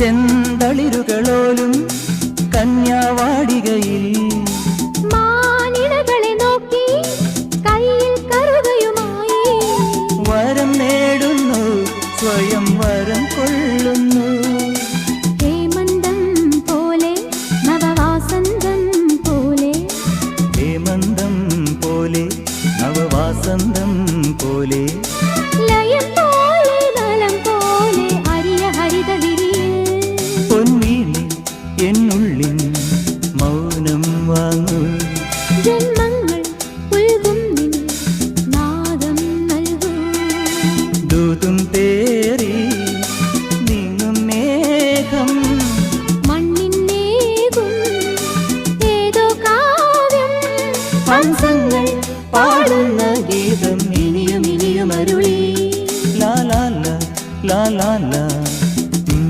ചെന്തളിരുകളോലും കന്യാവാടികയിൽ മാനിടകളെ നോക്കി കയ്യിൽ കറുകയുമായി. വരം നേടുന്നു സ്വയം വരം കൊള്ളുന്നു. ഹേമന്തം പോലെ. മൃദും തേറി നീങ്ങും മേഘം. മണ്ണിന്നേകും ഏതോ കാവ്യം. ഹംസങ്ങൾ പാടുന്ന ഗീതം ഇനിയും ഇനിയും അരുളി. ലാലാല ലാലാല